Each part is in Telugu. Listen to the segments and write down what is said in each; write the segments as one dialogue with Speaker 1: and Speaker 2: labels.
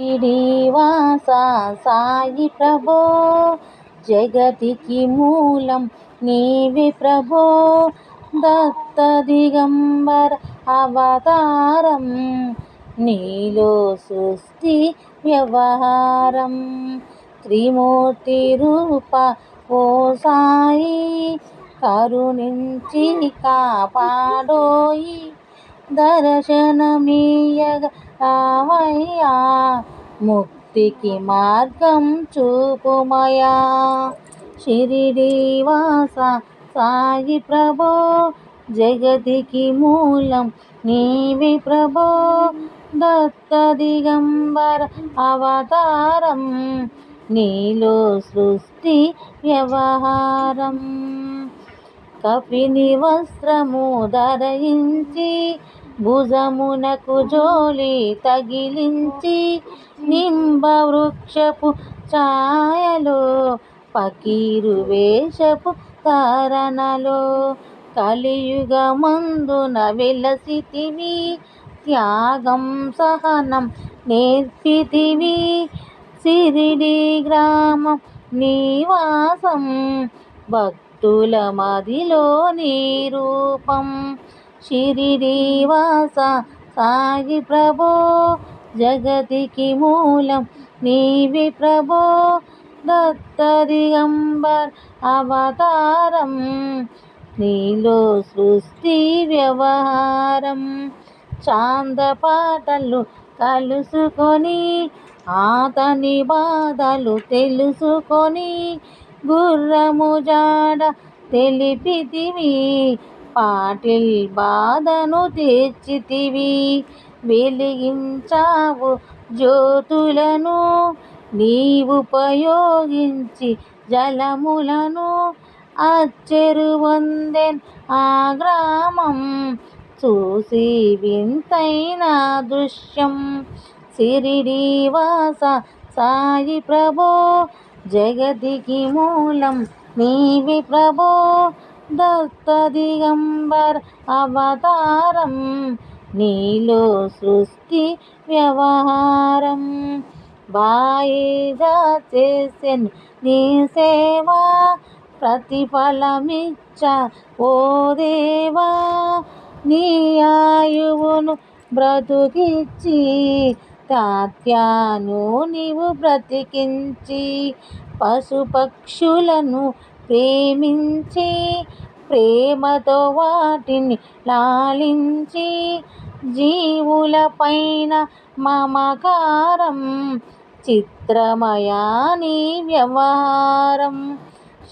Speaker 1: శ్రీనివాస సాయి ప్రభో జగతికి మూలం నీవి ప్రభో. దత్త దిగంబర అవతారం నీలో సృష్టి వ్యవహారం. త్రిమూర్తి రూప ఓ సాయి కరుణించి కాపాడోయి. దర్శనమీయగ రావయ్యా ముక్తికి మార్గం చూపుమయా. షిరిడీవాస సాయి ప్రభో జగతికి మూలం నీవి ప్రభో. దత్త దిగంబర అవతారం నీలో సృష్టి వ్యవహారం. కపిని వస్త్రము ధరించి భుజమునకు జోలి తగిలించి నింబ వృక్షపు ఛాయలో పకీరు వేషపు తారణలో కలియుగమందున విలసితివి త్యాగం సహనం నేర్పితివి సిరిడి గ్రామం నివాసం భక్తుల మదిలో నీ రూపం శిరివాస సాయి ప్రభో జగతికి మూలం నీవి ప్రభో. దత్తదిగంబర్ అవతారం నీలో సృష్టి వ్యవహారం. చాందపాటలు కలుసుకొని ఆతని బాధలు తెలుసుకొని గుర్రము జాడ తెలిపితివి పాటిల్ బాధను తీర్చితివి. వెలిగించావు జ్యోతులను నీవుపయోగించి జలములను. అచ్చెరు వందెన్ ఆ గ్రామం చూసి వింతైన దృశ్యం. సిరిడీవాస సాయి ప్రభో జగతికి మూలం నీవి ప్రభో. దత్తదిగంబర్ అవతారం నీలో సృష్టి వ్యవహారం. బాయిగా చేసెన్ నీ సేవా ప్రతిఫలమిచ్చ ఓ దేవా. నీ ఆయువును బ్రతుకిచ్చి తాత్యాను నీవు బ్రతికించి పశుపక్షులను ప్రేమించి ప్రేమతో వాటిని లాలించి జీవులపైన మమకారం చిత్రమయాని వ్యవహారం.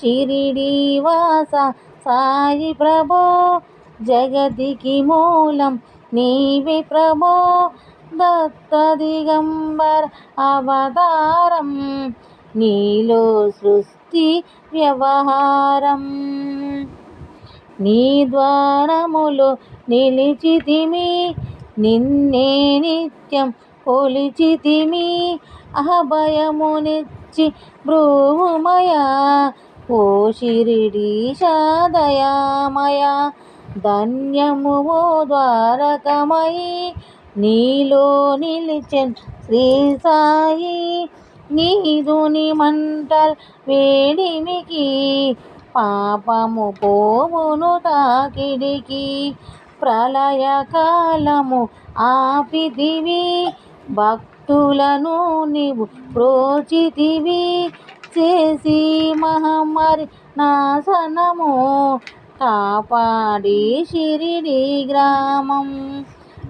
Speaker 1: షిరిడీవాస సాయి ప్రభో జగతికి మూలం నీవి ప్రభో దత్తదిగంబర్ అవతారం. నీలో సృష్టి వ్యవహారం. నీ ద్వారములో నిలిచితిమి నిన్నే నిత్యం కొలిచితిమి అభయమునిచ్చి భ్రూమయా ఓ శిరిడీశదయామయ ధన్యము ఓ ద్వారకమయి నీలో నిలిచెన్ శ్రీ సాయి. నీదుని మంటల్ వేడిమికి పాపము పోవును తాకిడికి. ప్రళయకాలము ఆపిదివి భక్తులను నీవు ప్రోచితివి. చేసి మహమ్మారి నాశనము కాపాడి షిరిడి గ్రామం.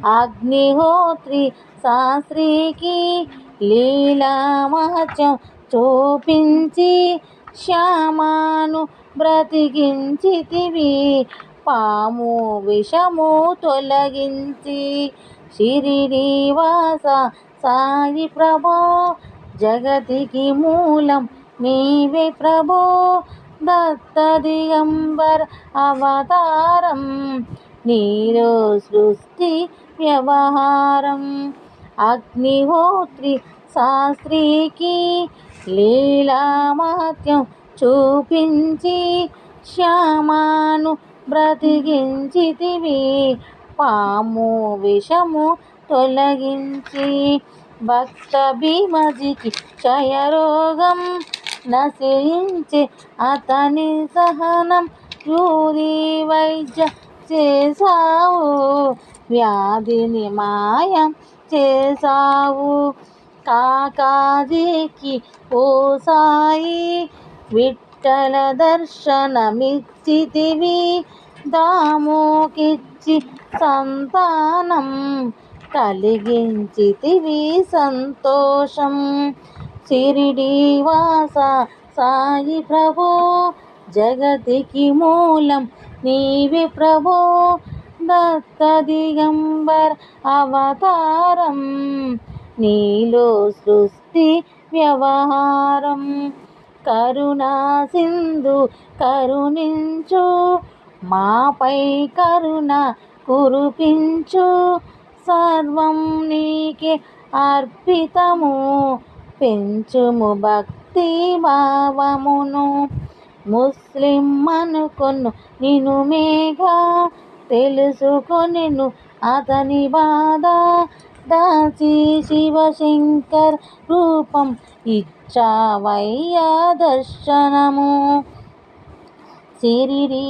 Speaker 1: అగ్నిహోత్రి శాస్త్రికి లీలామహత్యం చూపించి శ్యామాను బ్రతికించితివి పాము విషము తొలగించి షిరిడీవాస సాయి ప్రభో. జగతికి మూలం నీవే ప్రభో. దత్త దిగంబర్ అవతారం నీలో సృష్టి వ్యవహారం. అగ్నిహోత్రి శాస్త్రికి లీలామాత్యం చూపించి శ్యామాను బ్రతికించితివి. పాము విషము తొలగించి భక్త భీమజికి క్షయరోగం నశించి అతని సహనం యూరి వైద్య చేసావు వ్యాధిని మాయం చేసావు కాకాజీకి ఓ సాయి విఠల దర్శనమిచ్చితివి దాముకిచ్చి సంతానం కలిగించితివి సంతోషం. షిరిడివాస సాయి ప్రభో జగతికి మూలం నీవి ప్రభో దత్త దిగంబర్ అవతారం. నీలో సృష్టి వ్యవహారం. కరుణా సింధు కరుణించు మాపై కరుణ కురిపించు. సర్వం నీకే అర్పితము పెంచుము భక్తి భావమును. ముస్లిం అనుకొను నిను మేఘ తెలుసుకొనిను అతని బాధ. దాచి శివశంకర్ రూపం ఇచ్చావయ్యా దర్శనము. సిరిడి